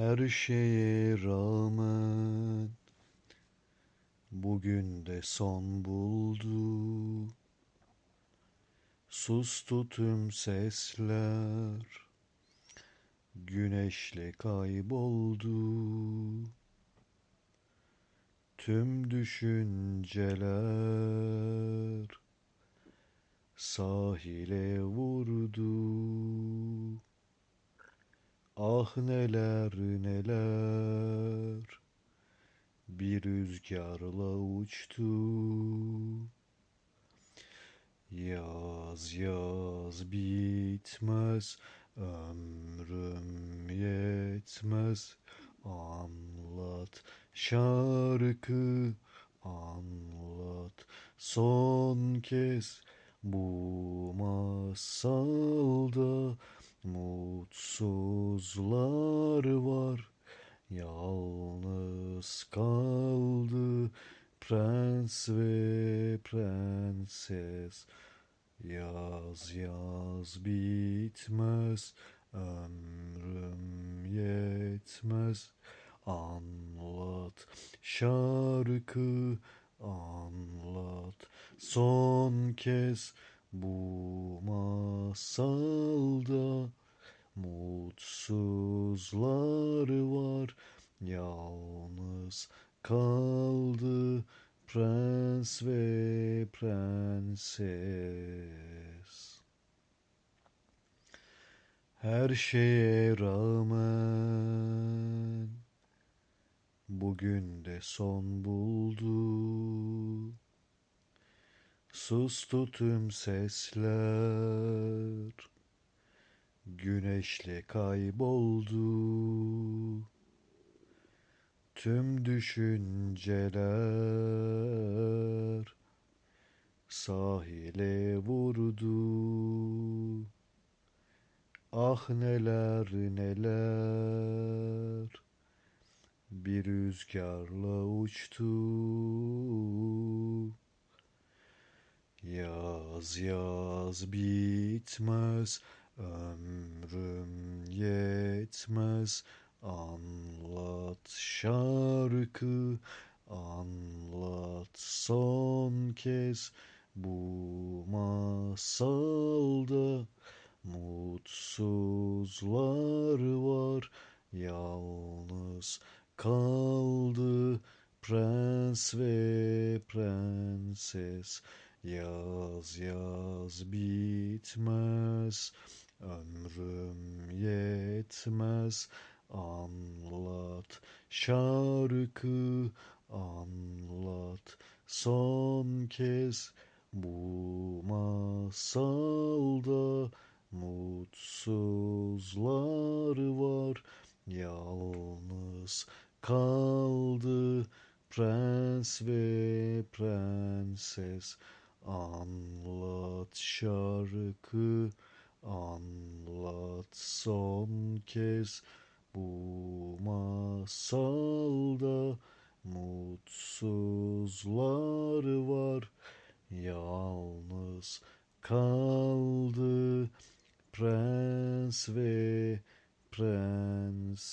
Her şeye rağmen bugün de son buldu. Sustu tüm sesler, güneşle kayboldu. Tüm düşünceler sahile vurdu. Ah neler neler. Bir rüzgarla uçtu. Yaz yaz bitmez ömrüm yetmez. Anlat şarkı anlat son kez. Bu masalda Mutsuzlar var, yalnız kaldı prens ve prenses. Yaz yaz bitmez, ömrüm yetmez. Anlat şarkı, anlat son kez bu masalda mutsuzlar var, yalnız kaldı prens ve prenses. Her şeye rağmen bugün de son buldu. Sustu tüm sesler, güneşle kayboldu. Tüm düşünceler sahile vurdu. Ah neler neler bir rüzgarla uçtu. Yaz yaz bitmez, ömrüm yetmez. Anlat şarkı, anlat son kez bu masalda. Mutsuzlar var, yalnız kaldı prens ve prenses. Yaz yaz bitmez, ömrüm yetmez. Anlat şarkı, anlat son kez bu masalda mutsuzlar var, yalnız kaldı prens ve prenses. Anlat şarkı, anlat son kez bu masalda mutsuzlar var, yalnız kaldı prens ve prenses.